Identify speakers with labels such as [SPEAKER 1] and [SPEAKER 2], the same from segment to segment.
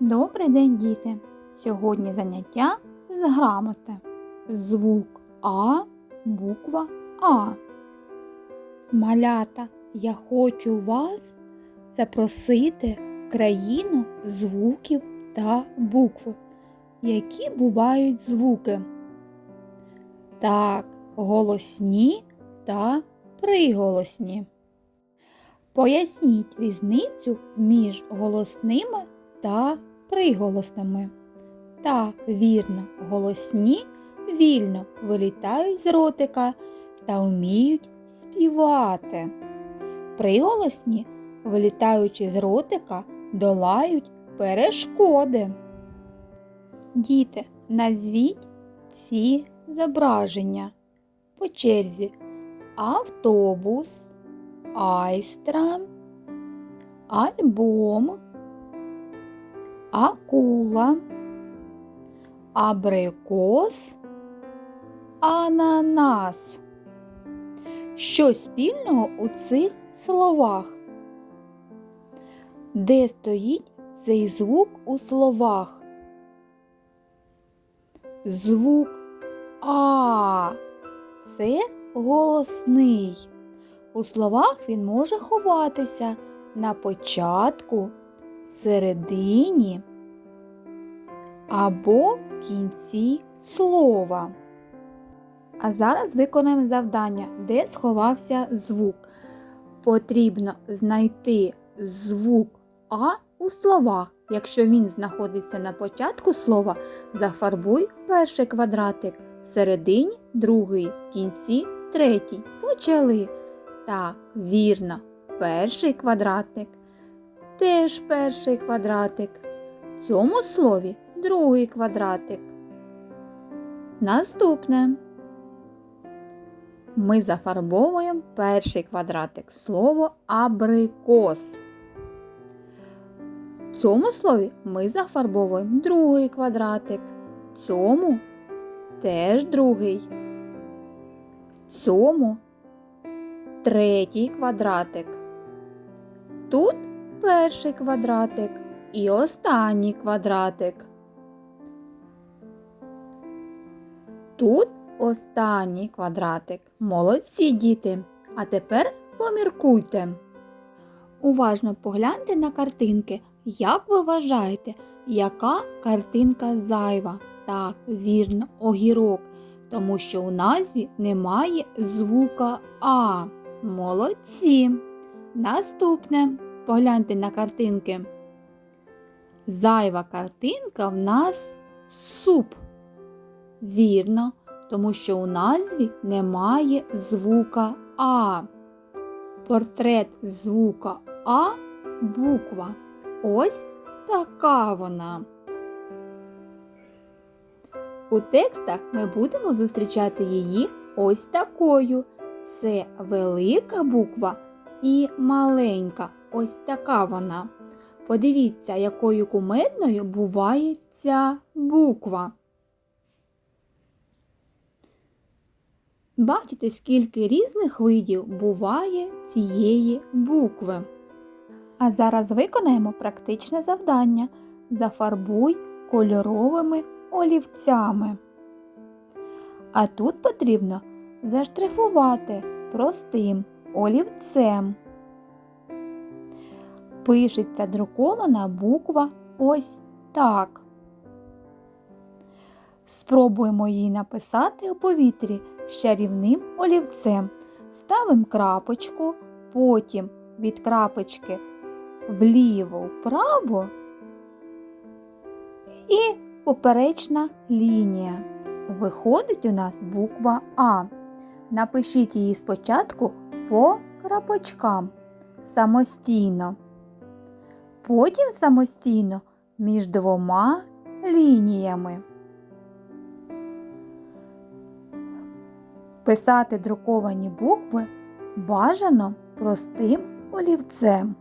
[SPEAKER 1] Добрий день, діти! Сьогодні заняття з грамоти. Звук А, буква А. Малята, я хочу вас запросити в країну звуків та букв. Які бувають звуки? Так, голосні та приголосні. Поясніть різницю між голосними та приголосними. Так, вірно, голосні вільно вилітають з ротика та вміють співати. Приголосні, вилітаючи з ротика, долають перешкоди. Діти, назвіть ці зображення по черзі автобус, айстра, альбом, акула, абрикос, ананас. Що спільного у цих словах? Де стоїть цей звук у словах? Звук А. Це голосний. У словах він може ховатися на початку, середині або кінці слова. А зараз виконаємо завдання, де сховався звук. Потрібно знайти звук А у словах. Якщо він знаходиться на початку слова, зафарбуй перший квадратик, середині другий, кінці третій. Почали. Так, вірно, перший квадратик. Теж перший квадратик. В цьому слові другий квадратик. Наступне. Ми зафарбовуємо перший квадратик слово абрикос. В цьому слові ми зафарбовуємо другий квадратик. В цьому теж другий. В цьому третій квадратик. Тут перший квадратик і останній квадратик. Тут останній квадратик. Молодці діти. А тепер поміркуйте. Уважно погляньте на картинки. Як ви вважаєте, яка картинка зайва? Так, вірно, огірок, тому що у назві немає звука А. Молодці. Наступне погляньте на картинки. Зайва картинка в нас суп. Вірно, тому що у назві немає звука А. Портрет звука А буква. Ось така вона. У текстах ми будемо зустрічати її ось такою. Це велика буква і маленька. Ось така вона. Подивіться, якою кумедною буває ця буква. Бачите, скільки різних видів буває цієї букви. А зараз виконаємо практичне завдання. Зафарбуй кольоровими олівцями. А тут потрібно заштрихувати простим олівцем. Пишеться друкована буква ось так. Спробуємо її написати у повітрі з чарівним олівцем. Ставимо крапочку, потім від крапочки вліво-вправо і поперечна лінія. Виходить у нас буква А. Напишіть її спочатку по крапочкам самостійно. Потім самостійно між двома лініями. Писати друковані букви бажано простим олівцем.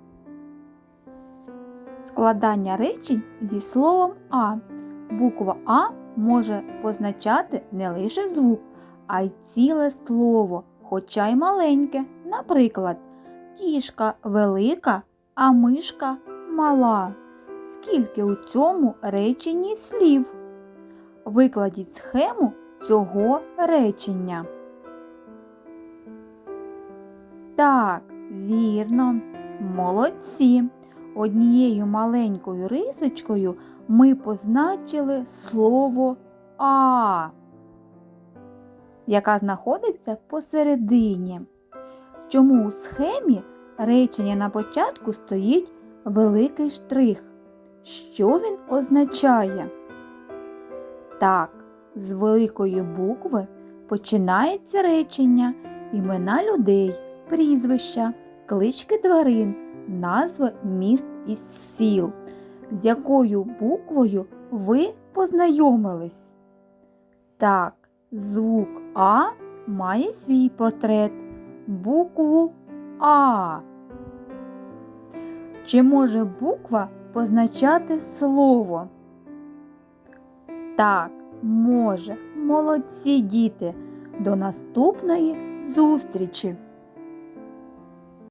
[SPEAKER 1] Складання речень зі словом А. Буква А може позначати не лише звук, а й ціле слово, хоча й маленьке. Наприклад, кішка велика, а мишка мала. скільки у цьому реченні слів. Викладіть схему цього речення. Так, вірно, молодці. Однією маленькою рисочкою ми позначили слово А, яка знаходиться посередині. Чому у схемі речення на початку стоїть великий штрих? Що він означає? Так, з великої букви починається речення імена людей, прізвища, клички тварин, назви міст і сіл. З якою буквою ви познайомились? Так, звук А має свій портрет букву А. Чи може буква позначати слово? Так, може. Молодці діти. До наступної зустрічі!